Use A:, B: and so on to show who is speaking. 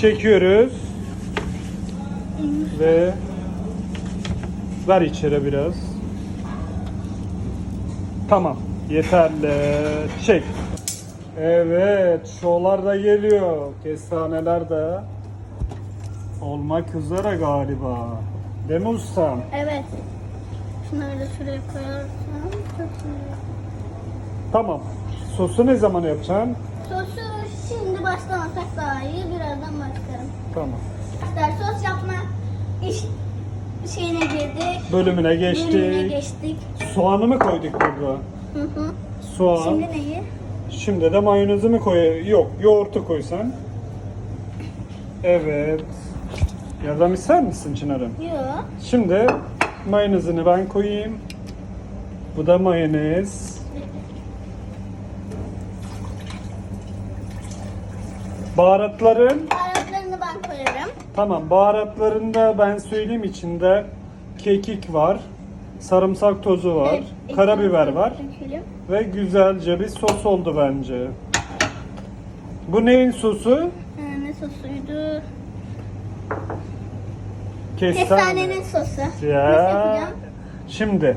A: çekiyoruz. Ve ver içeri biraz. Tamam. Yeterli. Çek. Evet. Şolar da geliyor. Kestaneler de olmak üzere galiba. Değil mi ustam?
B: Evet. Şunları da şuraya koyarsam çok iyi.
A: Tamam. Sosu ne zaman yapacaksın?
B: Sosu şimdi başlamasak daha iyi. Birazdan başlarım.
A: Tamam.
B: Arkadaşlar sos yapma iş şeyine girdik.
A: Bölümüne geçtik.
B: Bölümüne geçtik.
A: Soğanı mı koyduk burada?
B: Hı hı.
A: Soğan.
B: Şimdi
A: Şimdi,
B: neyi?
A: de mayonezi mi koy? Yok, yoğurtu koysan. Evet. Yardım ister misin Çınar'ım?
B: Yok.
A: Şimdi mayonezini ben koyayım. Bu da mayonez. Baharatların
B: Baharatlarını ben koyarım.
A: Tamam baharatlarında ben söyleyeyim içinde kekik var, sarımsak tozu var,
B: Evet,
A: karabiber var
B: dökelim.
A: ve güzelce bir sos oldu bence. Bu neyin sosu?
B: Ha, ne sosuydu?
A: Kestane.
B: Kestanenin sosu.
A: Ya.
B: Nasıl yapacağım?
A: Şimdi